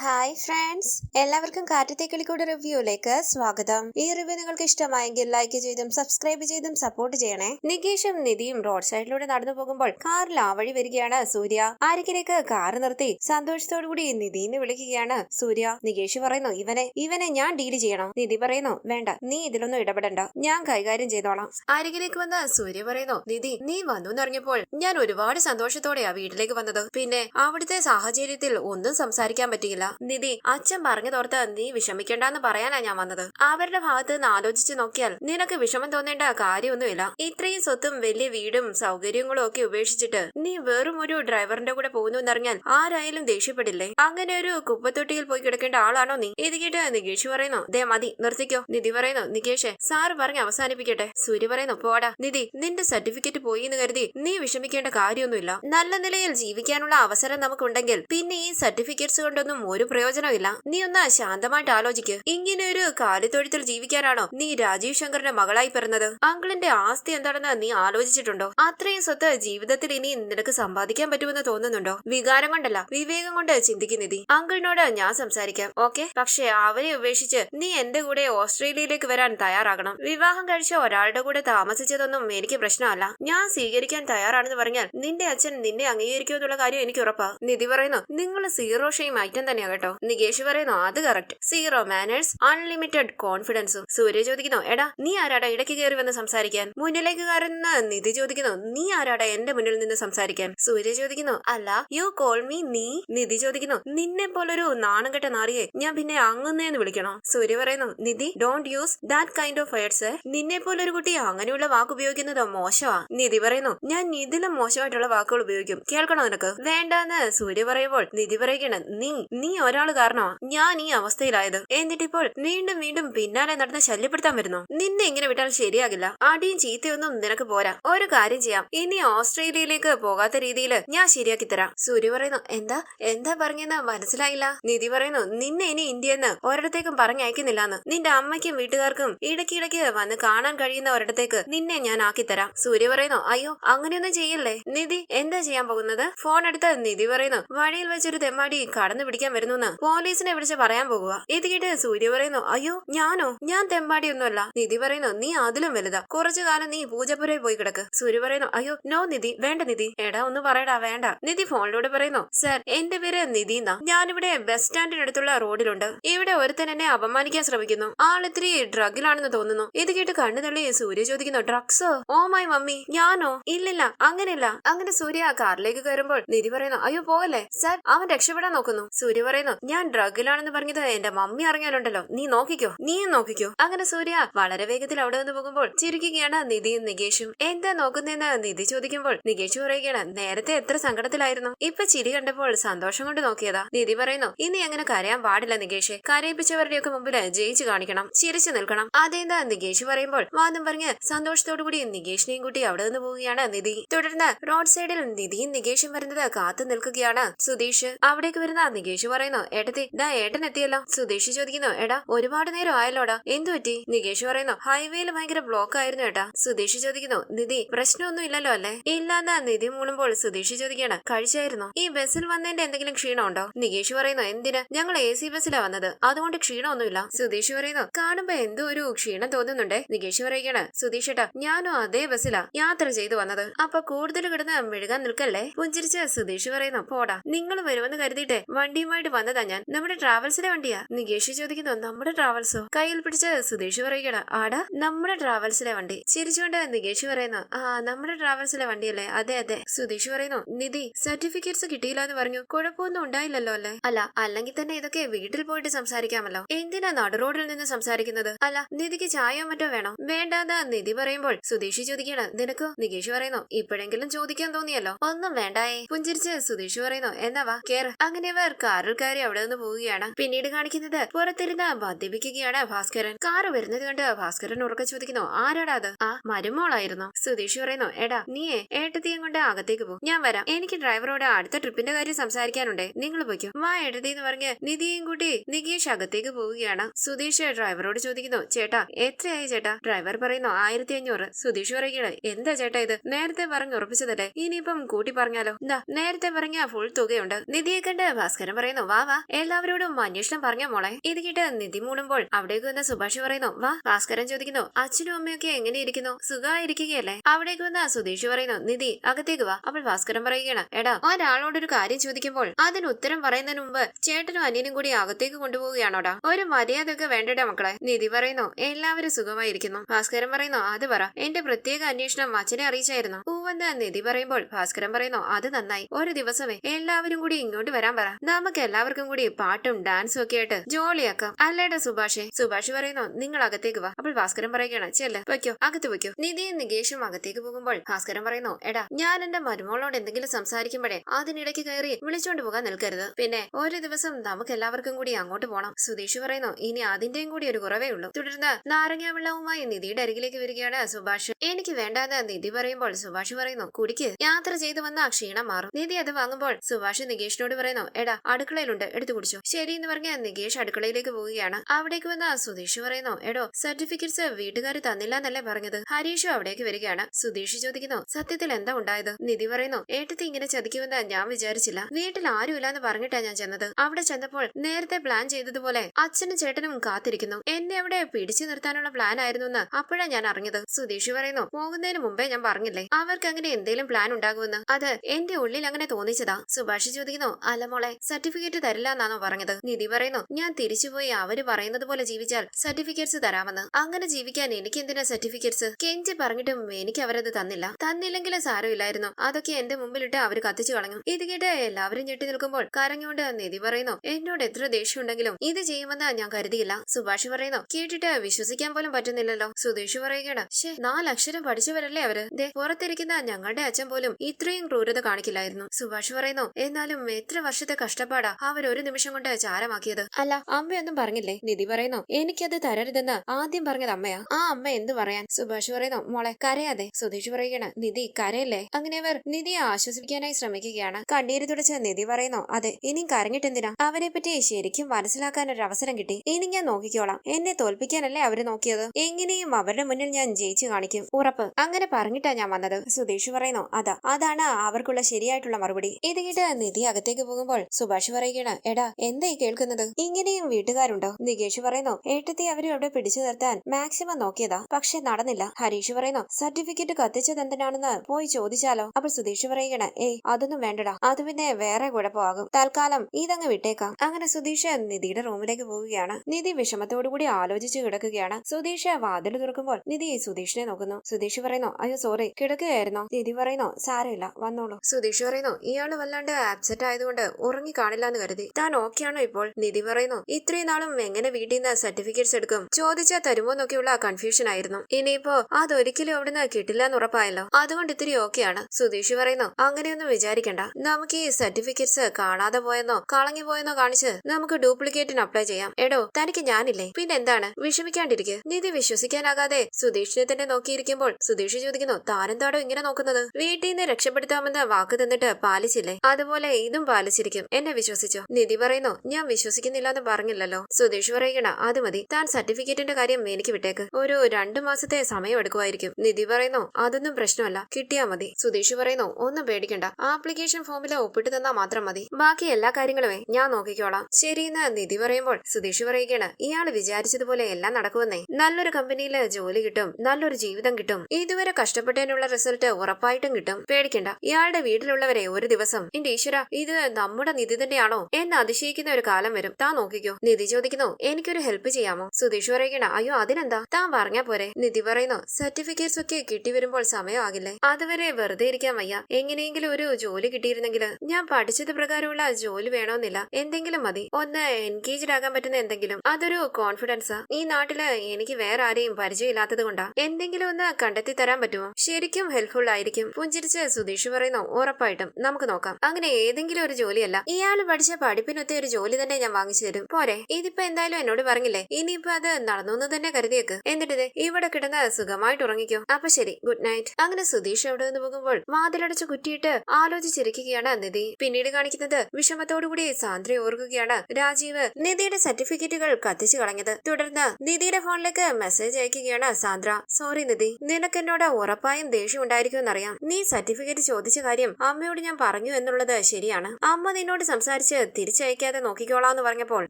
Hi. Hi friends എല്ലാവർക്കും കാറ്റത്തേക്കളിക്കൂടെ റിവ്യൂയിലേക്ക് സ്വാഗതം. ഈ റിവ്യൂ നിങ്ങൾക്ക് ഇഷ്ടമായെങ്കിൽ ലൈക്ക് ചെയ്തും സബ്സ്ക്രൈബ് ചെയ്തും സപ്പോർട്ട് ചെയ്യണേ. നികേഷും നിധിയും റോഡ് സൈഡിലൂടെ നടന്നു പോകുമ്പോൾ കാറിൽ ആ വഴി വരികയാണ് സൂര്യ. അരികിലേക്ക് കാർ നിർത്തി. സന്തോഷത്തോടു കൂടി നിധിന്ന് വിളിക്കുകയാണ് സൂര്യ. നികേഷ് പറയുന്നു ഇവനെ ഇവനെ ഞാൻ ഡീൽ ചെയ്യണോ. നിധി പറയുന്നു വേണ്ട നീ ഇതിലൊന്നും ഇടപെടണ്ട. ഞാൻ കൈകാര്യം ചെയ്തോളാം. ആരികിലേക്ക് വന്ന സൂര്യ പറയുന്നു നിധി നീ വന്നു എന്നറിഞ്ഞപ്പോൾ ഞാൻ ഒരുപാട് സന്തോഷത്തോടെയാ വീട്ടിലേക്ക് വന്നത്. പിന്നെ അവിടുത്തെ സാഹചര്യത്തിൽ ഒന്നും സംസാരിക്കാൻ പറ്റിയില്ല. നിധി അച്ഛൻ പറഞ്ഞതോർത്ത് നീ വിഷമിക്കണ്ടെന്ന് പറയാനാ ഞാൻ വന്നത്. അവരുടെ ഭാഗത്ത് നിന്ന് ആലോചിച്ച് നോക്കിയാൽ നിനക്ക് വിഷമം തോന്നേണ്ട കാര്യമൊന്നുമില്ല. ഇത്രയും സ്വത്തും വലിയ വീടും സൗകര്യങ്ങളും ഒക്കെ ഉപേക്ഷിച്ചിട്ട് നീ വെറും ഒരു ഡ്രൈവറിന്റെ കൂടെ പോകുന്നു എന്നറിഞ്ഞാൽ ആരായാലും ദേഷ്യപ്പെടില്ലേ? അങ്ങനെ ഒരു കുപ്പത്തൊട്ടിയിൽ പോയി കിടക്കേണ്ട ആളാണോ നീ? ഇത് കേട്ട് നികേഷ് പറയുന്നു. ദേ മതി നിർത്തിക്കോ. നിധി പറയുന്നു. നികേഷ് സാർ പറഞ്ഞ് അവസാനിപ്പിക്കട്ടെ. സൂര്യ പറയുന്നു പോടാ നിധി നിന്റെ സർട്ടിഫിക്കറ്റ് പോയി എന്ന് കരുതി നീ വിഷമിക്കേണ്ട കാര്യമൊന്നുമില്ല. നല്ല നിലയിൽ ജീവിക്കാനുള്ള അവസരം നമുക്കുണ്ടെങ്കിൽ പിന്നെ ഈ സർട്ടിഫിക്കറ്റ്സ് കൊണ്ടൊന്നും ഒരു പ്രയോജനമില്ല. നീ ഒന്ന് ശാന്തമായിട്ട് ആലോചിക്ക്. ഇങ്ങനെ ഒരു കാലിത്തൊഴുത്തിൽ ജീവിക്കാനാണോ നീ രാജീവ് ശങ്കറിന്റെ മകളായി പിറന്നത്? അങ്കിളിന്റെ ആസ്തി എന്താണെന്ന് നീ ആലോചിച്ചിട്ടുണ്ടോ? അത്രയും സ്വത്ത് ജീവിതത്തിൽ ഇനി നിനക്ക് സമ്പാദിക്കാൻ പറ്റുമെന്ന് തോന്നുന്നുണ്ടോ? വികാരം കൊണ്ടല്ല വിവേകം കൊണ്ട് ചിന്തിക്കുന്നിതി അങ്കിളിനോട് ഞാൻ സംസാരിക്കാം ഓക്കെ? പക്ഷെ അവരെ ഉപേക്ഷിച്ച് നീ എന്റെ കൂടെ ഓസ്ട്രേലിയയിലേക്ക് വരാൻ തയ്യാറാകണം. വിവാഹം കഴിച്ച ഒരാളുടെ കൂടെ താമസിച്ചതൊന്നും എനിക്ക് പ്രശ്നമല്ല. ഞാൻ സ്വീകരിക്കാൻ തയ്യാറാണെന്ന് പറഞ്ഞാൽ നിന്റെ അച്ഛൻ നിന്നെ അംഗീകരിക്കുമെന്നുള്ള കാര്യം എനിക്ക് ഉറപ്പാ. നിധി പറയുന്നു നിങ്ങൾ സീറോ ഷെയിം ഐറ്റം തന്നെയാ കേട്ടോ. നികേഷ് പറയുന്നു അത് കറക്റ്റ് സീറോ മാനേഴ്സ് അൺലിമിറ്റഡ് കോൺഫിഡൻസും സൂര്യ ചോദിക്കുന്നു എടാ നീ ആരാടാ ഇടയ്ക്ക് കയറി വന്ന് സംസാരിക്കാൻ? മുന്നിലേക്ക് കയറുന്ന നിധി ചോദിക്കുന്നു നീ ആരാടാ എന്റെ മുന്നിൽ നിന്ന് സംസാരിക്കാൻ? സൂര്യ ചോദിക്കുന്നു അല്ല യു കോൾ മീ നീ? നിധി ചോദിക്കുന്നു നിന്നെ പോലൊരു നാണം കെട്ട നാറിയെ ഞാൻ പിന്നെ അങ്ങുന്നേന്ന് വിളിക്കണോ? സൂര്യ പറയുന്നു Nidhi don't use that kind of words നിന്നെ പോലൊരു കുട്ടി അങ്ങനെയുള്ള വാക്ക് ഉപയോഗിക്കുന്നത് മോശമാ. നിധി പറയുന്നു ഞാൻ ഇതിലും മോശമായിട്ടുള്ള വാക്കുകൾ ഉപയോഗിക്കും. കേൾക്കണോ നിനക്ക്? വേണ്ടാന്ന് സൂര്യ പറയുമ്പോൾ നിധി പറയുകയാണ് നീ നീ ഒരാൾ കാരണമാ ഞാൻ ഈ അവസ്ഥയിലായത്. എന്നിട്ടിപ്പോൾ വീണ്ടും വീണ്ടും പിന്നാലെ നടന്ന് ശല്യപ്പെടുത്താൻ വരുന്നു? നിന്നെ ഇങ്ങനെ വിട്ടാൽ ശരിയാകില്ല. അടിയും ചീത്തയൊന്നും നിനക്ക് പോരാ. ഒരു കാര്യം ചെയ്യാം. ഇനി ഓസ്ട്രേലിയയിലേക്ക് പോകാത്ത രീതിയിൽ ഞാൻ ശരിയാക്കി തരാം. സൂര്യ പറയുന്നു എന്താ? എന്താ പറഞ്ഞെന്ന് മനസ്സിലായില്ല. നിധി പറയുന്നു നിന്നെ ഇനി ഇന്ത്യന്ന് ഒരിടത്തേക്കും പറഞ്ഞയക്കുന്നില്ലാന്ന്. നിന്റെ അമ്മയ്ക്കും വീട്ടുകാർക്കും ഇടയ്ക്കിടയ്ക്ക് വന്ന് കാണാൻ കഴിയുന്ന ഒരിടത്തേക്ക് നിന്നെ ഞാൻ ആക്കി തരാം. സൂര്യ പറയുന്നു അയ്യോ അങ്ങനെയൊന്നും ചെയ്യല്ലേ? നിധി എന്താ ചെയ്യാൻ പോകുന്നത്? ഫോൺ എടുത്ത് നിധി പറയുന്നു വഴിയിൽ വെച്ചൊരു തെമ്മാടി കടന്നു പിടിക്കാൻ വരുന്നു പോലീസിനെ വിളിച്ച് പറയാൻ പോകുക ഇത് കേട്ട് സൂര്യ പറയുന്നു അയ്യോ ഞാനോ? ഞാൻ തെമ്പാടിയൊന്നുമല്ല നിധി പറയുന്നു നീ അതിലും വലുതാ. കുറച്ചു കാലം നീ പൂജപ്പുരയിൽ പോയി കിടക്ക്. സൂര്യ പറയുന്നു അയ്യോ നോ നിധി വേണ്ട നിധി. എടാ ഒന്ന് പറയടാ വേണ്ട. നിധി ഫോണിലൂടെ പറയുന്നു സർ എന്റെ പേര് നിധി എന്നാ ഞാനിവിടെ ബസ് സ്റ്റാൻഡിനടുത്തുള്ള റോഡിലുണ്ട്. ഇവിടെ ഒരുത്തൻ എന്നെ അപമാനിക്കാൻ ശ്രമിക്കുന്നു. ആൾ ഇത്തിരി ഡ്രഗിലാണെന്ന് തോന്നുന്നു. ഇത് കേട്ട് കണ്ണു തള്ളി സൂര്യ ചോദിക്കുന്നു ഡ്രഗ്സോ? ഓ മൈ മമ്മി ഞാനോ? ഇല്ലില്ല അങ്ങനെയല്ല. അങ്ങനെ സൂര്യ കാറിലേക്ക് കയറുമ്പോൾ നിധി പറയുന്നു അയ്യോ പോകല്ലേ സർ അവൻ രക്ഷപ്പെടാൻ നോക്കുന്നു. സൂര്യ പറയുന്നു ഞാൻ ഡ്രഗിലാണെന്ന് പറഞ്ഞത് എന്റെ മമ്മി അറിഞ്ഞാലുണ്ടല്ലോ. നീ നോക്കിക്കോ. നീ നോക്കിക്കോ. അങ്ങനെ സൂര്യ വളരെ വേഗത്തിൽ അവിടെ വന്ന് പോകുമ്പോൾ ചിരിക്കുകയാണ് നിധിയും നികേഷും. എന്താ നോക്കുന്നതെന്ന് നിധി ചോദിക്കുമ്പോൾ നികേഷ് പറയുകയാണ് നേരത്തെ എത്ര സങ്കടത്തിലായിരുന്നു. ഇപ്പൊ ചിരി കണ്ടപ്പോൾ സന്തോഷം കൊണ്ട് നോക്കിയതാ. നിധി പറയുന്നു ഇനി അങ്ങനെ കരയാൻ പാടില്ല നികേഷ്. കരയിപ്പിച്ചവരുടെയൊക്കെ മുമ്പിൽ ജയിച്ചു കാണിക്കണം. ചിരിച്ചു നിൽക്കണം. അതെന്താ നികേഷ് പറയുമ്പോൾ വാദം പറഞ്ഞ് സന്തോഷത്തോടു കൂടി നികേഷിനെയും കൂട്ടി അവിടെ നിന്ന് പോവുകയാണ് നിധി. തുടർന്ന് റോഡ് സൈഡിൽ നിധിയും നികേഷും വരുന്നത് കാത്തു നിൽക്കുകയാണ് സുധീഷ്. അവിടേക്ക് വരുന്ന നികേഷ് പറയുന്നു ഏട്ടത്തി ദാ ഏട്ടൻ എത്തിയല്ലോ. സുധീഷ് ചോദിക്കുന്നു എടാ ഒരുപാട് നേരം ആയല്ലോടാ. എന്തു പറ്റി? നികേഷ് പറയുന്നു ഹൈവേയിൽ ഭയങ്കര ബ്ലോക്ക് ആയിരുന്നു ഏട്ടാ. സുധീഷ് ചോദിക്കുന്നു നിധി പ്രശ്നമൊന്നും ഇല്ലല്ലോ അല്ലേ? ഇല്ലാന്നാ നിധി മൂളുമ്പോൾ സുധീഷ് ചോദിക്കാണ് കഴിച്ചായിരുന്നു? ഈ ബസ്സിൽ വന്നതിന്റെ എന്തെങ്കിലും ക്ഷീണം ഉണ്ടോ നികേഷ് പറയുന്നു എന്തിന്? ഞങ്ങൾ എ സി ബസ്സിലാ വന്നത്. അതുകൊണ്ട് ക്ഷീണമൊന്നുമില്ല. സുധീഷ് പറയുന്നു കാണുമ്പോ എന്തോ ഒരു ക്ഷീണം തോന്നുന്നുണ്ടേ. നികേഷ് പറയുകയാണ് സുധീഷ് ഏട്ടാ ഞാനും അതേ ബസ്സിലാ യാത്ര ചെയ്തു വന്നത്. അപ്പൊ കൂടുതൽ കിടന്ന് മെഴുകാൻ നിൽക്കല്ലേ? പുഞ്ചിരിച്ച സുധീഷ് പറയുന്നു പോടാ നിങ്ങൾ വരുമെന്ന് കരുതിയിട്ട് വണ്ടിയുമായിട്ട് വന്നതാ ഞാൻ. നമ്മുടെ ട്രാവൽസിന്റെ വണ്ടിയാ. നികേഷ് ചോദിക്കുന്നു നമ്മുടെ ട്രാവൽസോ? കയ്യിൽ പിടിച്ച സുധീഷ് പറയുകയാണ് ആടാ നമ്മുടെ ട്രാവൽസിലെ വണ്ടി. ചിരിച്ചുകൊണ്ട് നികേഷ് പറയുന്നു ആ നമ്മുടെ ട്രാവൽസിലെ വണ്ടിയല്ലേ? അതെ അതെ. സുധീഷ് പറയുന്നു നിധി സർട്ടിഫിക്കറ്റ്സ് കിട്ടിയില്ല എന്ന് പറഞ്ഞു. കുഴപ്പമൊന്നും ഉണ്ടായില്ലല്ലോ അല്ലേ? അല്ല അല്ലെങ്കിൽ തന്നെ ഇതൊക്കെ വീട്ടിൽ പോയിട്ട് സംസാരിക്കാമല്ലോ. എന്തിനാ നടു റോഡിൽ നിന്ന് സംസാരിക്കുന്നത്? അല്ല നിധിക്ക് ചായയോ മറ്റോ വേണോ? വേണ്ടാന്ന് നിധി പറയുമ്പോൾ. സുധീഷ് ചോദിക്കണം നിനക്ക്? നികേഷ് പറയുന്നു ഇപ്പോഴെങ്കിലും ചോദിക്കാൻ തോന്നിയല്ലോ. ഒന്നും വേണ്ടായേ. പുഞ്ചിരിച്ച് സുധീഷ് പറയുന്നു എന്നാ വാ കേറ്. അങ്ങനെ അവർ കാറിൽ കയറി അവിടെ നിന്ന് പോവുകയാണ്. പിന്നീട് കാണിക്കുന്നത് പുറത്തിരുന്ന് മദ്യപിക്കുകയാണ് ഭാസ്കരൻ. കാറ് വരുന്നത് കണ്ട് ഭാസ്കരൻ ഉറക്കെ ചോദിക്കുന്നു ആരാടാ അത്? ആ മരുമോളായിരുന്നു. സുധീഷ് പറയുന്നു എടാ നീയേ ഏട്ടത്തിയും കൊണ്ട് അകത്തേക്ക് പോ. ഞാൻ വരാം. എനിക്ക് ഡ്രൈവറോട് അടുത്ത ട്രിപ്പിന്റെ കാര്യം സംസാരിക്കാനുണ്ടേ. നിങ്ങൾ പോയിക്കോ. വാ ഏട്ടത്തി എന്ന് പറഞ്ഞ് നിധിയും കൂട്ടി നികേഷ് അകത്തേക്ക് പോവുകയാണ്. സുധീഷ് ഡ്രൈവറോട് ചോദിക്കുന്നു ചേട്ടാ എത്രയായി ചേട്ടാ? ഡ്രൈവർ പറയുന്നു ആയിരത്തി അഞ്ഞൂറ് സുധീഷ് പറയുകയാണ് എന്താ ചേട്ടാ ഇത്? നേരത്തെ പറഞ്ഞു ഉറപ്പിച്ചതല്ലേ? ഇനിയിപ്പം കൂട്ടി പറഞ്ഞാലോ? എന്താ നേരത്തെ പറഞ്ഞ ഫുൾ തുകയുണ്ട്. നിധിയെ കണ്ട് ഭാസ്കരൻ പറയുന്നു വാ വാ. എല്ലാവരോടും അന്വേഷണം പറഞ്ഞ മോളെ? ഇത് കേട്ട് നിധി മൂടുമ്പോൾ അവിടേക്ക് വന്ന സുഭാഷ് പറയുന്നു വാ ഭാസ്കരൻ ചോദിക്കുന്നു അച്ഛനും അമ്മയൊക്കെ എങ്ങനെ ഇരിക്കുന്നു സുഖമായിരിക്കുകയല്ലേ? അവിടേക്ക് വന്ന സുധീഷ് പറയുന്നു നിധി അകത്തേക്ക് വാ. അപ്പോൾ ഭാസ്കരൻ പറയുകയാണ് എടാ ഒരാളോടൊരു കാര്യം ചോദിക്കുമ്പോൾ അതിന് ഉത്തരം പറയുന്നതിന് മുമ്പ് ചേട്ടനും അനിയനും കൂടി അകത്തേക്ക് കൊണ്ടുപോവുകയാണോടാ? ഒരു മര്യാദയൊക്കെ വേണ്ടട മക്കളെ. നിധി പറയുന്നു എല്ലാവരും സുഖമായിരിക്കുന്നു. ഭാസ്കരൻ പറയുന്നു അത് പറ എന്റെ പ്രത്യേക അന്വേഷണം അച്ഛനെ അറിയിച്ചായിരുന്നു. പൂവെന്ന് നിധി പറയുമ്പോൾ ഭാസ്കരൻ പറയുന്നു അത് നന്നായി. ഒരു ദിവസമേ എല്ലാവരും കൂടി ഇങ്ങോട്ട് വരാൻ പറ. നമുക്ക് എല്ലാവർക്കും കൂടി പാട്ടും ഡാൻസും ഒക്കെ ആയിട്ട് ജോളിയാക്കാം. അല്ലേടാ സുഭാഷേ? സുഭാഷ് പറയുന്നു നിങ്ങൾ അകത്തേക്ക് വാ. അപ്പോൾ ഭാസ്കരൻ പറയുകയാണ് ചെല്ല വയ്ക്കോ അകത്ത് വയ്ക്കോ നിധിയും നികേഷും അകത്തേക്ക് പോകുമ്പോൾ ഭാസ്കരൻ പറയുന്നു എടാ ഞാൻ എന്റെ മരുമോളോട് എന്തെങ്കിലും സംസാരിക്കുമ്പോഴേ അതിനിടയ്ക്ക് കയറി വിളിച്ചോണ്ട് പോകാൻ നിൽക്കരുത്. പിന്നെ ഒരു ദിവസം നമുക്ക് എല്ലാവർക്കും കൂടി അങ്ങോട്ട് പോകണം സുധീഷ് പറയുന്നു ഇനി അതിന്റെയും കൂടി ഒരു കുറവേ ഉള്ളൂ. തുടർന്ന് നാരങ്ങ വെള്ളവുമായി നിധിയുടെ അരികിലേക്ക് വരികയാണ് സുഭാഷ്. എനിക്ക് വേണ്ടാന്ന് നിധി പറയുമ്പോൾ സുഭാഷ് പറയുന്നു കുടിക്ക് യാത്ര ചെയ്തു വന്ന ക്ഷീണം മാറും. നിധി അത് വാങ്ങുമ്പോൾ സുഭാഷ് നികേഷിനോട് പറയുന്നു എടാ അടുക്കളയിലുണ്ട് എടുത്തു കുടിച്ചു. ശരി എന്ന് പറഞ്ഞ നികേഷ് അടുക്കളയിലേക്ക് പോവുകയാണ്. അവിടേക്ക് വന്ന സുധീഷ് പറയുന്നു എടോ സർട്ടിഫിക്കറ്റ്സ് വീട്ടുകാർ തന്നില്ല എന്നല്ലേ പറഞ്ഞത്? ഹരീഷും അവിടേക്ക് വരികയാണ്. സുധീഷ് ചോദിക്കുന്നു സത്യത്തിൽ എന്താ ഉണ്ടായത്? നിധി പറയുന്നു ഏട്ടത്തി ഇങ്ങനെ ചതിക്കുമെന്ന് ഞാൻ വിചാരിച്ചില്ല. വീട്ടിൽ ആരുമില്ല എന്ന് പറഞ്ഞിട്ടാ ഞാൻ ചെന്നത്. അവിടെ ചെന്നപ്പോൾ നേരത്തെ പ്ലാൻ ചെയ്തതുപോലെ അച്ഛനും ചേട്ടനും കാത്തിരിക്കുന്നു. എന്നെ അവിടെ പിടിച്ചു നിർത്താനുള്ള പ്ലാൻ ആയിരുന്നു എന്ന് അപ്പോഴാ ഞാൻ അറിഞ്ഞത്. സുധീഷ് പറയുന്നു പോകുന്നതിന് മുമ്പേ ഞാൻ പറഞ്ഞില്ലേ അവർക്ക് അങ്ങനെ എന്തെങ്കിലും പ്ലാൻ ഉണ്ടാകുമെന്ന്? അത് എന്റെ ഉള്ളിൽ അങ്ങനെ തോന്നിച്ചതാ. സുഭാഷ് ചോദിക്കുന്നു അല്ല മോളെ സർട്ടിഫിക്കറ്റ് എന്നാണോ പറഞ്ഞത്? നിധി പറയുന്നു ഞാൻ തിരിച്ചുപോയി അവർ പറയുന്നത് പോലെ ജീവിച്ചാൽ സർട്ടിഫിക്കറ്റ്സ് തരാമെന്ന്. അങ്ങനെ ജീവിക്കാൻ എനിക്ക് എന്തിനാ സർട്ടിഫിക്കറ്റ്സ്? കെഞ്ചി പറഞ്ഞിട്ടും എനിക്ക് അവരത് തന്നില്ല. തന്നില്ലെങ്കിലും സാരമില്ലായിരുന്നു. അതൊക്കെ എന്റെ മുമ്പിലിട്ട് അവർ കത്തിച്ചു കളഞ്ഞു. ഇത് കേട്ട് എല്ലാവരും ഞെട്ടി നിൽക്കുമ്പോൾ കരഞ്ഞുകൊണ്ട് നിധി പറയുന്നു എന്നോട് എത്ര ദേഷ്യമുണ്ടെങ്കിലും ഇത് ചെയ്യുമെന്ന് ഞാൻ കരുതിയില്ല. സുഭാഷ് പറയുന്നു കേട്ടിട്ട് വിശ്വസിക്കാൻ പോലും പറ്റുന്നില്ലല്ലോ. സുധീഷ് പറയുകയാണ് ഷേ നാലക്ഷരം പഠിച്ചവരല്ലേ അവർ? ദേ പുറത്തിരിക്കുന്ന ഞങ്ങളുടെ അച്ഛൻ പോലും ഇത്രയും ക്രൂരത കാണിക്കില്ലായിരുന്നു. സുഭാഷ് പറയുന്നു എന്നാലും എത്ര വർഷത്തെ കഷ്ടപ്പാടാ അവർ ഒരു നിമിഷം കൊണ്ട് ചാരമാക്കിയത്? അല്ല അമ്മയൊന്നും പറഞ്ഞില്ലേ? നിധി പറയുന്നു? എനിക്കത് തരരുതെന്ന് ആദ്യം പറഞ്ഞത് അമ്മയാ. ആ അമ്മ എന്ത് പറയാൻ? സുഭാഷ് പറയുന്നു? മോളെ കരയാതെ. സുധീഷ് പറയുകയാണ് നിധി കരയല്ലേ? അങ്ങനെ അവർ നിധിയെ ആശ്വസിപ്പിക്കാനായി ശ്രമിക്കുകയാണ്. കണ്ണീര് തുടച്ച നിധി പറയുന്നു? അതെ ഇനിയും കരഞ്ഞിട്ടെന്തിനാ? അവരെ പറ്റി ശരിക്കും മനസ്സിലാക്കാൻ ഒരു അവസരം കിട്ടി. ഇനി ഞാൻ നോക്കിക്കോളാം. എന്നെ തോൽപ്പിക്കാനല്ലേ അവർ നോക്കിയത്? എങ്ങനെയും അവരുടെ മുന്നിൽ ഞാൻ ജയിച്ചു കാണിക്കും. ഉറപ്പ്. അങ്ങനെ പറഞ്ഞിട്ടാ ഞാൻ വന്നത്. സുധീഷ് പറയുന്നു? അതാ. അതാണ് അവർക്കുള്ള ശരിയായിട്ടുള്ള മറുപടി. ഇത് കേട്ട് നിധി അകത്തേക്ക് പോകുമ്പോൾ സുഭാഷ് പറയുകയാണ് എടാ എന്തായി കേൾക്കുന്നത്? ഇങ്ങനെയും വീട്ടുകാരുണ്ടോ? നികേഷ് പറയുന്നു ഏട്ടത്തി അവരെ അവിടെ പിടിച്ചു നിർത്താൻ മാക്സിമം നോക്കിയതാ പക്ഷെ നടന്നില്ല. ഹരീഷ് പറയുന്നു സർട്ടിഫിക്കറ്റ് കത്തിച്ചത് എന്തിനാണെന്ന് പോയി ചോദിച്ചാലോ? അപ്പോൾ സുധീഷ് പറയുകയാണ് ഏയ് അതൊന്നും വേണ്ടടാ. അത് പിന്നെ വേറെ കുഴപ്പമാകും. തൽക്കാലം ഇതങ്ങ് വിട്ടേക്കാം. അങ്ങനെ സുധീഷ് നിധിയുടെ റൂമിലേക്ക് പോവുകയാണ്. നിധി വിഷമത്തോടുകൂടി ആലോചിച്ച് കിടക്കുകയാണ്. സുധീഷ് വാതിൽ തുറക്കുമ്പോൾ നിധി സുധീഷിനെ നോക്കുന്നു. സുധീഷ് പറയുന്നു അയ്യോ സോറി കിടക്കുകയായിരുന്നോ? നിധി പറയുന്നു സാരമില്ല വന്നോളൂ. സുധീഷ് പറയുന്നു ഇയാൾ വല്ലാണ്ട് ആപ്സെറ്റ് ആയതുകൊണ്ട് ഉറങ്ങി കാണില്ല എന്ന് കരുതി. താൻ ഓക്കെയാണോ ഇപ്പോൾ? നിധി പറയുന്നു. ഇത്രയും നാളും എങ്ങനെ വീട്ടിൽ നിന്ന് സർട്ടിഫിക്കറ്റ്സ് എടുക്കും? ചോദിച്ചാൽ തരുമോ എന്നൊക്കെയുള്ള കൺഫ്യൂഷൻ ആയിരുന്നു. ഇനിയിപ്പോ അതൊരിക്കലും അവിടുന്ന് കിട്ടില്ല എന്ന് ഉറപ്പായല്ലോ. അതുകൊണ്ട് ഇത്തിരി ഓക്കെയാണ് സുധീഷ് പറയുന്നു. അങ്ങനെയൊന്നും വിചാരിക്കണ്ട. നമുക്ക് ഈ സർട്ടിഫിക്കറ്റ്സ് കാണാതെ പോയെന്നോ കളങ്ങി പോയെന്നോ കാണിച്ച് നമുക്ക് ഡ്യൂപ്ലിക്കേറ്റിന് അപ്ലൈ ചെയ്യാം. എടോ തനിക്ക് ഞാനില്ലേ? പിന്നെ എന്താണ്? വിഷമിക്കാണ്ടിരിക്കുക നിധി വിശ്വസിക്കാനാകാതെ സുധീഷിനെ തന്നെ നോക്കിയിരിക്കുമ്പോൾ സുധീഷ് ചോദിക്കുന്നു താനെന്താടോ ഇങ്ങനെ നോക്കുന്നത്? വീട്ടിൽ നിന്ന് രക്ഷപ്പെടുത്താമെന്ന് വാക്ക് തന്നിട്ട് പാലിച്ചില്ലേ? അതുപോലെ ഇതും പാലിച്ചിരിക്കും. എന്നെ വിശ്വസിച്ചോ? നിധി പറയുന്നു? ഞാൻ വിശ്വസിക്കുന്നില്ല എന്ന് പറഞ്ഞില്ലല്ലോ. സുധീഷ് പറയുകണ അത് മതി. താൻ സർട്ടിഫിക്കറ്റിന്റെ കാര്യം എനിക്ക് വിട്ടേക്ക്. ഒരു രണ്ടു മാസത്തെ സമയം എടുക്കുമായിരിക്കും. നിധി പറയുന്നു അതൊന്നും പ്രശ്നമല്ല. കിട്ടിയാ മതി. സുധീഷ് പറയുന്നു ഒന്നും പേടിക്കണ്ട. ആപ്ലിക്കേഷൻ ഫോമിൽ ഒപ്പിട്ട് തന്നാ മാത്രം മതി. ബാക്കി എല്ലാ കാര്യങ്ങളുമേ ഞാൻ നോക്കിക്കോളാം. ശരിയെന്ന് നിധി പറയുമ്പോൾ സുധീഷ് പറയുകയാണ് ഇയാൾ വിചാരിച്ചതുപോലെ എല്ലാം നടക്കുമെന്നേ. നല്ലൊരു കമ്പനിയിൽ ജോലി കിട്ടും. നല്ലൊരു ജീവിതം കിട്ടും. ഇതുവരെ കഷ്ടപ്പെട്ടതിനുള്ള റിസൾട്ട് ഉറപ്പായിട്ടും കിട്ടും. പേടിക്കണ്ട. ഇയാളുടെ വീട്ടിലുള്ളവരെ ഒരു ദിവസം എന്റെ ഈശ്വര ഇത് നമ്മുടെ നിധി തന്നെയാണോ? അതിശയിക്കുന്ന ഒരു കാലം വരും. താ നോക്കിക്കോ. നിധി ചോദിക്കുന്നു. എനിക്കൊരു ഹെൽപ്പ് ചെയ്യാമോ? സുധീഷ് പറയണ അയ്യോ അതിനെന്താ? താൻ പറഞ്ഞാ പോരെ. നിധി പറയുന്നു. സർട്ടിഫിക്കറ്റ്സ് ഒക്കെ കിട്ടി വരുമ്പോൾ സമയമാകില്ലേ? അതുവരെ വെറുതെ ഇരിക്കാൻ വയ്യ. എങ്ങനെയെങ്കിലും ഒരു ജോലി കിട്ടിയിരുന്നെങ്കിൽ ഞാൻ പഠിച്ചത് പ്രകാരമുള്ള ജോലി വേണമെന്നില്ല എന്തെങ്കിലും മതി. ഒന്ന് എൻഗേജ്ഡ് ആകാൻ പറ്റുന്ന എന്തെങ്കിലും. അതൊരു കോൺഫിഡൻസാ ഈ നാട്ടിൽ എനിക്ക് വേറെ ആരെയും പരിചയമില്ലാത്തത് കൊണ്ടാ. എന്തെങ്കിലും ഒന്ന് കണ്ടെത്തി തരാൻ പറ്റുമോ? ശരിക്കും ഹെൽപ്ഫുൾ ആയിരിക്കും. പുഞ്ചിരിച്ച് സുധീഷ് പറയുന്നു. ഉറപ്പായിട്ടും. നമുക്ക് നോക്കാം. അങ്ങനെ ഏതെങ്കിലും ഒരു ജോലിയല്ല. ഇയാൾ പഠിച്ച പഠിപ്പിനൊത്ത ഒരു ജോലി തന്നെ ഞാൻ വാങ്ങിച്ചു തരും. പോരെ. ഇതിപ്പോ എന്തായാലും എന്നോട് പറഞ്ഞില്ലേ? ഇനിയിപ്പോ അത് നടന്നു എന്ന് തന്നെ കരുതിയേക്ക്. എന്നിട്ട് ഇവിടെ കിടന്ന് സുഖമായിട്ട് ഉറങ്ങിക്കോ. അപ്പൊ ശരി ഗുഡ് നൈറ്റ്. അങ്ങനെ സുധീഷ് അവിടെ നിന്ന് പോകുമ്പോൾ വാതിലടച്ച് കുറ്റിയിട്ട് ആലോചിച്ചിരിക്കുകയാണ് നിധി. പിന്നീട് കാണിക്കുന്നത് വിഷമത്തോടുകൂടി സാന്ദ്ര ഓർക്കുകയാണ് രാജീവ്. നിധിയുടെ സർട്ടിഫിക്കറ്റുകൾ കത്തിച്ചു കളഞ്ഞത്. തുടർന്ന് നിധിയുടെ ഫോണിലേക്ക് മെസ്സേജ് അയക്കുകയാണ് സാന്ദ്ര. സോറി നിധി നിനക്ക് എന്നോട് ഉറപ്പായും ദേഷ്യം ഉണ്ടായിരിക്കുമെന്നറിയാം നീ സർട്ടിഫിക്കറ്റ് ചോദിച്ച കാര്യം അമ്മയോട് ഞാൻ പറഞ്ഞു എന്നുള്ളത് ശരിയാണ്. അമ്മ നിന്നോട് സംസാരിച്ച് തിരിച്ചയക്കാതെ നോക്കിക്കോളാന്ന് പറഞ്ഞപ്പോൾ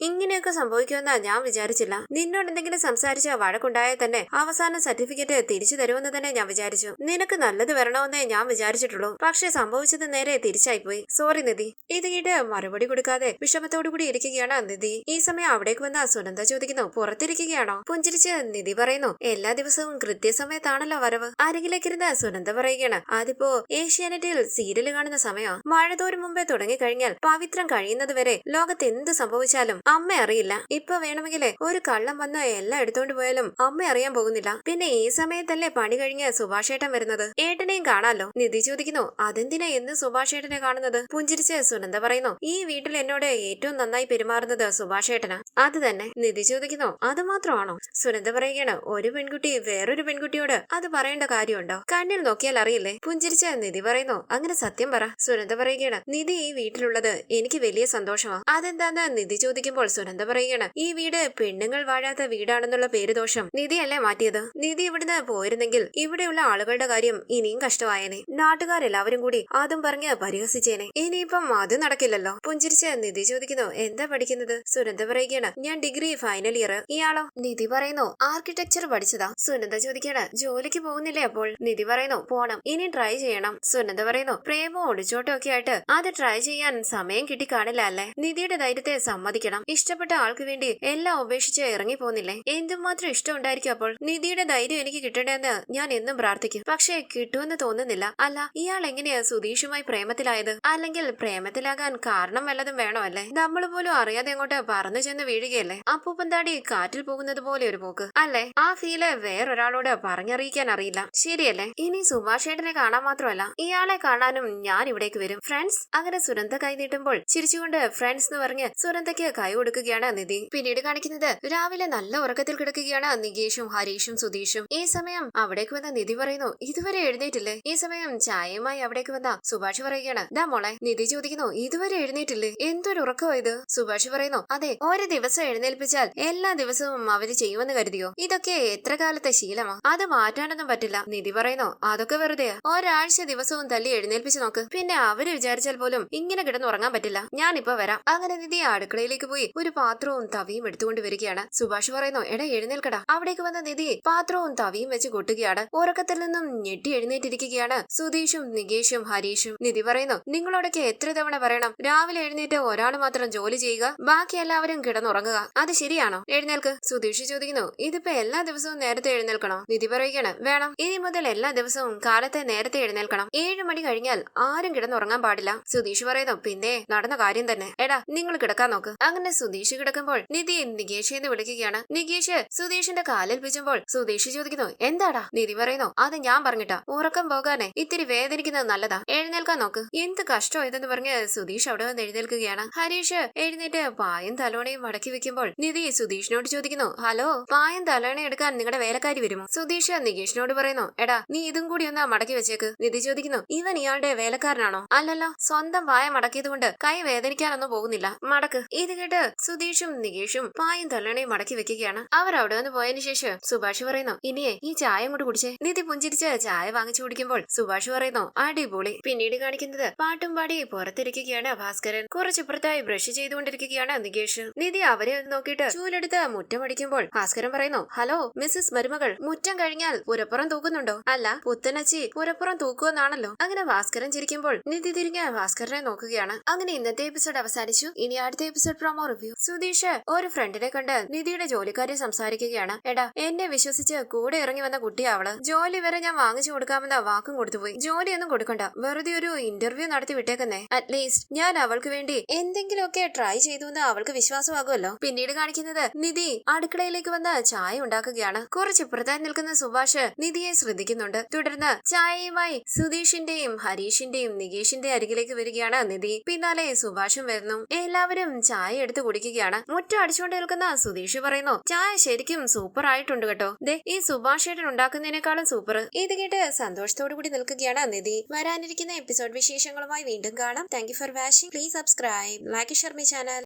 ഇങ്ങനെയൊക്കെ സംഭവിക്കുമെന്ന് ഞാൻ വിചാരിച്ചില്ല. നിന്നോട് എന്തെങ്കിലും സംസാരിച്ച വഴക്കുണ്ടായാൽ തന്നെ അവസാന സർട്ടിഫിക്കറ്റ് തിരിച്ചു തരുമെന്ന് തന്നെ ഞാൻ വിചാരിച്ചു. നിനക്ക് നല്ലത് വരണമെന്നേ ഞാൻ വിചാരിച്ചിട്ടുള്ളൂ. പക്ഷെ സംഭവിച്ചത് നേരെ തിരിച്ചായി പോയി. സോറി നിധി. ഇത് മറുപടി കൊടുക്കാതെ വിഷമത്തോടു കൂടി ഇരിക്കുകയാണ് നിധി. ഈ സമയം അവിടേക്ക് വന്ന സുനന്ദ ചോദിക്കുന്നു പുറത്തിരിക്കുകയാണോ? പുഞ്ചിരിച്ച് നിധി പറയുന്നു എല്ലാ ദിവസവും കൃത്യസമയത്താണല്ലോ വരവ്. അരികിലേക്കിരുന്ന് സുനന്ദ പറയുകയാണ് അതിപ്പോ ഏഷ്യാനെറ്റിൽ സീരിയൽ കാണുന്ന സമയം. മഴ തോരും മുമ്പേ തുടങ്ങിക്കഴിഞ്ഞാൽ പവിത്രം കഴിയുന്നത് വരെ ലോകത്ത് എന്ത് സംഭവിച്ചാലും അമ്മ അറിയില്ല. ഇപ്പൊ വേണമെങ്കിൽ ഒരു കള്ളം വന്ന് എല്ലാം എടുത്തോണ്ട് പോയാലും അമ്മ അറിയാൻ പോകുന്നില്ല. പിന്നെ ഈ സമയത്തല്ലേ പണി കഴിഞ്ഞ സുഭാഷേട്ടൻ വരുന്നത്? ഏട്ടനെയും കാണാലോ? നിധി ചോദിക്കുന്നു. അതെന്തിനാ എന്ന് സുഭാഷേട്ടനെ കാണുന്നത്? പുഞ്ചിരിച്ച് സുനന്ദ പറയുന്നു. ഈ വീട്ടിൽ എന്നോട് ഏറ്റവും നന്നായി പെരുമാറുന്നത് സുഭാഷേട്ടനാ. അത് തന്നെ. നിധി ചോദിക്കുന്നു. അത് മാത്രമാണോ? സുനന്ദ പറയുകയാണ്. ഒരു പെൺകുട്ടി വേറൊരു പെൺകുട്ടിയോട് അത് പറയേണ്ട കാര്യമുണ്ടോ? കണ്ണിൽ നോക്കിയാൽ അറിയില്ലേ? പുഞ്ചിരിച്ച് നിധി പറയുന്നു. അങ്ങനെ സത്യം പറ. സുനന്ദ പറയുകയാണ്. നിധി ഈ വീട്ടിലുള്ളത് എനിക്ക് വലിയ സന്തോഷമാ. അതെന്താന്ന്? നിധി ചോദിക്കുമ്പോൾ സുനന്ദ പറയുകയാണ് ഈ വീട് പെണ്ണുങ്ങൾ വാഴാത്ത വീടാണെന്നുള്ള പേര് ദോഷം. നിധിയല്ലേ മാറ്റിയത്? നിധി ഇവിടുന്ന് പോയിരുന്നെങ്കിൽ ഇവിടെയുള്ള ആളുകളുടെ കാര്യം ഇനിയും കഷ്ടമായേനെ. നാട്ടുകാരെല്ലാവരും കൂടി അതും പറഞ്ഞ് പരിഹസിച്ചേനെ. ഇനിയിപ്പം അത് നടക്കില്ലല്ലോ. പുഞ്ചിരിച്ച് നിധി ചോദിക്കുന്നു എന്താ പഠിക്കുന്നത്? സുനന്ദ പറയുകയാണ് ഞാൻ ഡിഗ്രി ഫൈനൽ ഇയർ. ഇയാളോ? നിധി പറയുന്നു ആർക്കിടെക്ചർ പഠിച്ചതാ. സുനന്ദ ചോദിക്കാണ് ജോലിക്ക് പോകുന്നില്ലേ അപ്പോൾ? നിധി പറയുന്നു പോണം ഇനി ട്രൈ ചെയ്യണം. സുനന്ദ പറയുന്നു പ്രേമോ ഒളിച്ചോട്ടോ ഒക്കെ ആയിട്ട് അത് ട്രൈ ചെയ്യാൻ സമയം കിട്ടി കാണില്ല അല്ലേ? നിധിയുടെ ധൈര്യത്തെ സമ്മതിക്കണം. ഇഷ്ടപ്പെട്ട ആൾക്ക് വേണ്ടി എല്ലാം ഉപേക്ഷിച്ച് ഇറങ്ങി പോകുന്നില്ലേ എന്തുമാത്രം ഇഷ്ടം ഉണ്ടായിരിക്കും അപ്പോൾ? നിധിയുടെ ധൈര്യം എനിക്ക് കിട്ടണ്ടെന്ന് ഞാൻ എന്നും പ്രാർത്ഥിക്കും. പക്ഷേ കിട്ടുമെന്ന് തോന്നുന്നില്ല. അല്ല ഇയാൾ എങ്ങനെയാ സുധീഷുമായി പ്രേമത്തിലായത്? അല്ലെങ്കിൽ പ്രേമത്തിലാകാൻ കാരണം വല്ലതും വേണോ അല്ലേ? നമ്മൾ പോലും അറിയാതെ അങ്ങോട്ട് പറന്നു ചെന്ന് വീഴുകയല്ലേ? അപ്പൂപ്പൻ താടി കാറ്റിൽ പോകുന്നത് പോലെ ഒരു പോക്ക്. അല്ലേ? ആ ഫീൽ വേറൊരാളോട് പറഞ്ഞറിയിക്കാൻ അറിയില്ല. ശരിയല്ലേ? ഇനി സുഭാഷേട്ടനെ കാണാൻ മാത്രമല്ല ഇയാളെ കാണാനും ഞാൻ ഇവിടേക്ക് വരും. ഫ്രണ്ട്സ് അങ്ങനെ സുരന്ത കൈ നീട്ടുമ്പോൾ ചിരിച്ചുകൊണ്ട് ഫ്രണ്ട്സ് എന്ന് പറഞ്ഞ് സുനന്ദയ്ക്ക് കൈ കൊടുക്കുകയാണ് നിധി. പിന്നീട് കാണിക്കുന്നത് രാവിലെ നല്ല ഉറക്കത്തിൽ കിടക്കുകയാണ് നികേഷും ഹരീഷും സുധീഷും. ഈ സമയം അവിടേക്ക് വന്ന നിധി പറയുന്നു ഇതുവരെ എഴുന്നേറ്റില്ലേ? ഈ സമയം ചായയുമായി അവിടേക്ക് വന്ന സുഭാഷ് പറയുകയാണ് ദാ മോളെ നിധി ചോദിക്കുന്നു ഇതുവരെ എഴുന്നേറ്റില്ലേ? എന്തൊരു ഉറക്കമോ ഇത് സുഭാഷ് പറയുന്നു അതെ ഒരു ദിവസം എഴുന്നേൽപ്പിച്ചാൽ എല്ലാ ദിവസവും അവർ ചെയ്യുമെന്ന് കരുതിയോ? ഇതൊക്കെ എത്ര കാലത്തെ ശീലമാ? അത് മാറ്റാനൊന്നും പറ്റില്ല. നിധി പറയുന്നു അതൊക്കെ വെറുതെ ഒരാഴ്ച ദിവസവും തല്ലി എഴുന്നേൽപ്പിച്ചു നോക്ക്. പിന്നെ അവർ വിചാരിച്ചാൽ പോലും ഇങ്ങനെ കിടന്നുറങ്ങാൻ പറ്റില്ല. ഞാനിപ്പോ വരാം. അങ്ങനെ നിധി അടുക്കളയിലേക്ക് പോയി ഒരു പാത്രവും തവിയും എടുത്തുകൊണ്ട് വരികയാണ്. സുഭാഷ് പറയുന്നു എടാ എഴുന്നേൽക്കടാ. അവിടേക്ക് വന്ന നിധി പാത്രവും തവിയും വെച്ച് കൊട്ടുകയാണ്. ഉറക്കത്തിൽ നിന്നും ഞെട്ടി എഴുന്നേറ്റിരിക്കുകയാണ് സുധീഷും നികേഷും ഹരീഷും. നിധി പറയുന്നു നിങ്ങളോടൊക്കെ എത്ര തവണ പറയണം? രാവിലെ എഴുന്നേറ്റ് ഒരാൾ മാത്രം ജോലി ചെയ്യുക ബാക്കി എല്ലാവരും കിടന്നുറങ്ങുക. അത് ശരിയാണോ? എഴുന്നേൽക്ക്. സുധീഷ് ചോദിക്കുന്നു ഇതിപ്പോ എല്ലാ ദിവസവും നേരത്തെ എഴുന്നേൽക്കണോ? നിധി പറയുകയാണ് വേണം. ഇനി മുതൽ എല്ലാ ദിവസവും കാലത്തെ നേരത്തെ എഴുന്നേൽക്കണം. ഏഴ് മണി കഴിഞ്ഞാൽ ആരും കിടന്നുറങ്ങാൻ പാടില്ല. സുധീഷ് പറയുന്നു പിന്നെ നടന്ന കാര്യം തന്നെ. എടാ നിങ്ങൾ കിടക്കാൻ നോക്ക്. അങ്ങനെ സുധീഷ് കിടക്കുമ്പോൾ നിധി നികേഷ് എന്ന് വിളിക്കുകയാണ്. നികേഷ് സുധീഷിന്റെ കാലിൽ പിച്ചുമ്പോൾ സുധീഷ് ചോദിക്കുന്നു എന്താടാ? നിധി പറയുന്നു അത് ഞാൻ പറഞ്ഞിട്ടാ. ഉറക്കം പോകാനേ ഇത്തിരി വേദനിക്കുന്നത് നല്ലതാ. എഴുന്നേൽക്കാൻ നോക്ക്. എന്ത് കഷ്ടം ഇതെന്ന് പറഞ്ഞ് സുധീഷ് അവിടെ വന്ന് എഴുന്നേൽക്കുകയാണ്. ഹരീഷ് എഴുന്നേറ്റ് പായും തലോണയും മടക്കി വെക്കുമ്പോൾ നിധി സുധീഷിനോട് ചോദിക്കുന്നു ഹലോ പായം തലോണ എടുക്കാൻ നിങ്ങളുടെ വേലക്കാരി വരുമോ? സുധീഷ് നികേഷിനോട് പറയുന്നു എടാ നീ ഇതും കൂടി ഒന്ന് മടക്കി വെച്ചേക്ക്. നിധി ചോദിക്കുന്നു ഇവൻ ഇയാളുടെ വേലക്കാരനാണോ? അല്ലല്ലോ സ്വന്തം വായ മടക്കിയത് കൊണ്ട് കൈ വേദനിക്കാനൊന്നും പോകുന്നില്ല. മടക്ക്. ഇത് കേട്ട് സുധീഷും നികേഷും പായും തള്ളണയും മടക്കി വെക്കുകയാണ്. അവർ അവിടെ വന്ന് പോയതിനു ശേഷം സുഭാഷ് പറയുന്നു ഇനിയേ ഈ ചായ കൊണ്ട് കുടിച്ചേ. നിധി പുഞ്ചിരിച്ച് ചായ വാങ്ങിച്ചു കുടിക്കുമ്പോൾ സുഭാഷ് പറയുന്നു അടിപൊളി. പിന്നീട് കാണിക്കുന്നത് പാട്ടും പാടി പുറത്തിരിക്കുകയാണ് ഭാസ്കരൻ. കുറച്ച് കുറച്ചിപ്പുറത്തായി ബ്രഷ് ചെയ്തുകൊണ്ടിരിക്കുകയാണ് നികേഷ്. നിധി അവരെ നോക്കിയിട്ട് ചൂലെടുത്ത് മുറ്റമടിക്കുമ്പോൾ ഭാസ്കരൻ പറയുന്നു ഹലോ മിസ്സസ് മരുമകൾ മുറ്റം കഴിഞ്ഞാൽ പുരപ്പുറം തൂക്കുന്നുണ്ടോ? അല്ല പുത്തനച്ചി പുരപ്പുറം തൂക്കുമെന്നാണല്ലോ. അങ്ങനെ ഭാസ്കരൻ ചിരിക്കുമ്പോൾ നിധി തിരിഞ്ഞ് ഭാസ്കരനെ നോക്കുകയാണ്. അങ്ങനെ ഇന്നത്തെ എപ്പിസോഡ് അവസാനിച്ചു. ഇനി അടുത്ത എപ്പിസോഡ് പ്രൊമോ റിവ്യൂ സുധീഷ് ഒരു ഫ്രണ്ടിനെ കണ്ട് നിധിയുടെ ജോലിക്കാരെ സംസാരിക്കുകയാണ്. എടാ എന്നെ വിശ്വസിച്ച് കൂടെ ഇറങ്ങി വന്ന കുട്ടിയാ അവൾ ജോലി വരെ ഞാൻ വാങ്ങിച്ചു കൊടുക്കാമെന്ന വാക്കും കൊടുത്തുപോയി ജോലിയൊന്നും കൊടുക്കണ്ട. വെറുതെ ഒരു ഇന്റർവ്യൂ നടത്തി വിട്ടേക്കുന്നേ. അറ്റ്ലീസ്റ്റ് ഞാൻ അവൾക്ക് വേണ്ടി എന്തെങ്കിലുമൊക്കെ ട്രൈ ചെയ്തു എന്ന് അവൾക്ക് വിശ്വാസമാകുമല്ലോ. പിന്നീട് കാണിക്കുന്നത് നിധി അടുക്കളയിലേക്ക് വന്ന് ചായ ഉണ്ടാക്കുകയാണ്. കുറച്ച് കുറച്ചിപ്പുറത്തായി നിൽക്കുന്ന സുഭാഷ് നിധിയെ ശ്രദ്ധിക്കുന്നുണ്ട്. തുടർന്ന് ചായയുമായി സുധീഷിന്റെയും ഹരീഷിന്റെയും നികേഷിന്റെ അരികിലേക്ക് വരികയാണ് നിധി. പിന്നാലെ സുഭാഷും വരുന്നു. എല്ലാവരും ചായ എടുത്ത് കുടിക്കുകയാണ്. മുറ്റം അടിച്ചുകൊണ്ട് നിൽക്കുന്ന സുധീഷ് പറയുന്നു ചായ ശരിക്കും സൂപ്പർ ആയിട്ടുണ്ട് കേട്ടോ. ദേ ഈ സുഭാഷ് ഏട്ടൻ ഉണ്ടാക്കുന്നതിനേക്കാളും സൂപ്പർ ഇത് കേട്ട് സന്തോഷത്തോടു കൂടി നിൽക്കുകയാണ് നിധി. വരാനിരിക്കുന്ന എപ്പിസോഡ് വിശേഷങ്ങളുമായി വീണ്ടും കാണാം. Thank for watching please subscribe like share my channel